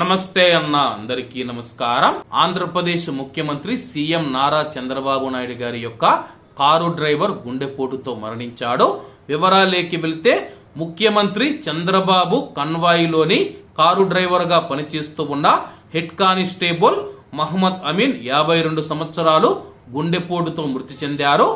నమస్తే అన్న అందరికీ నమస్కారం. ఆంధ్రప్రదేశ్ ముఖ్యమంత్రి సీఎం నారా చంద్రబాబు నాయుడు గారి యొక్క కారు డ్రైవర్ గుండెపోటుతో మరణించాడు. వివరాలేకి వెళ్తే ముఖ్యమంత్రి చంద్రబాబు కన్వాయిలోని కారు డ్రైవర్గా పనిచేస్తూ ఉన్న హెడ్ కానిస్టేబుల్ మహమ్మద్ అమీన్ యాభై రెండు సంవత్సరాలు గుండెపోటుతో మృతి చెందారు.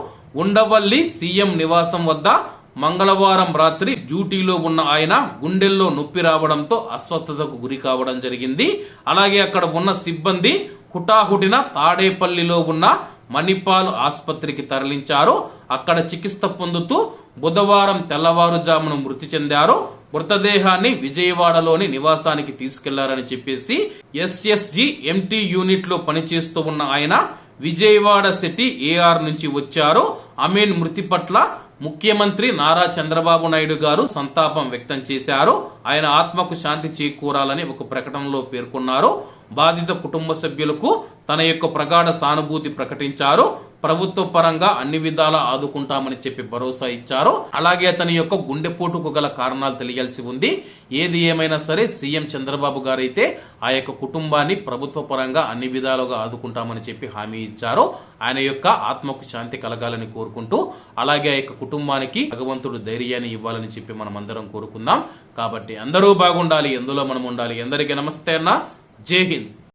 ఉండవల్లి సీఎం నివాసం వద్ద మంగళవారం రాత్రి డ్యూటీలో ఉన్న ఆయన గుండెల్లో నొప్పి రావడంతో అస్వస్థతకు గురి కావడం జరిగింది. అలాగే అక్కడ ఉన్న సిబ్బంది హుటాహుటిన తాడేపల్లిలో ఉన్న మణిపాల్ ఆసుపత్రికి తరలించారు. అక్కడ చికిత్స పొందుతూ బుధవారం తెల్లవారుజామున మృతి చెందారు. మృతదేహాన్ని విజయవాడలోని నివాసానికి తీసుకెళ్ళారని చెప్పేసి ఎస్ఎస్జి ఎంటీ యూనిట్లో పనిచేస్తూ ఉన్న ఆయన విజయవాడ సిటీ ఏఆర్ నుంచి వచ్చారు. అమీన్ మృతి పట్ల ముఖ్యమంత్రి నారా చంద్రబాబు నాయుడు గారు సంతాపం వ్యక్తం చేశారు. ఆయన ఆత్మకు శాంతి చేకూరాలని ఒక ప్రకటనలో పేర్కొన్నారు. బాధిత కుటుంబ సభ్యులకు తన యొక్క ప్రగాఢ సానుభూతి ప్రకటించారు. ప్రభుత్వ పరంగా అన్ని విధాలా ఆదుకుంటామని చెప్పి భరోసా ఇచ్చారు. అలాగే అతని యొక్క గుండెపోటుకు గల కారణాలు తెలియాల్సి ఉంది. ఏది ఏమైనా సరే సీఎం చంద్రబాబు గారైతే ఆ యొక్క కుటుంబాన్ని ప్రభుత్వ పరంగా అన్ని విధాలుగా ఆదుకుంటామని చెప్పి హామీ ఇచ్చారు. ఆయన యొక్క ఆత్మకు శాంతి కలగాలని కోరుకుంటూ అలాగే ఆ యొక్క కుటుంబానికి భగవంతుడు ధైర్యాన్ని ఇవ్వాలని చెప్పి మనం అందరం కోరుకుందాం. కాబట్టి అందరూ బాగుండాలి ఎందులో మనం ఉండాలి? ఎందరికీ నమస్తే అన్న. జై హింద్.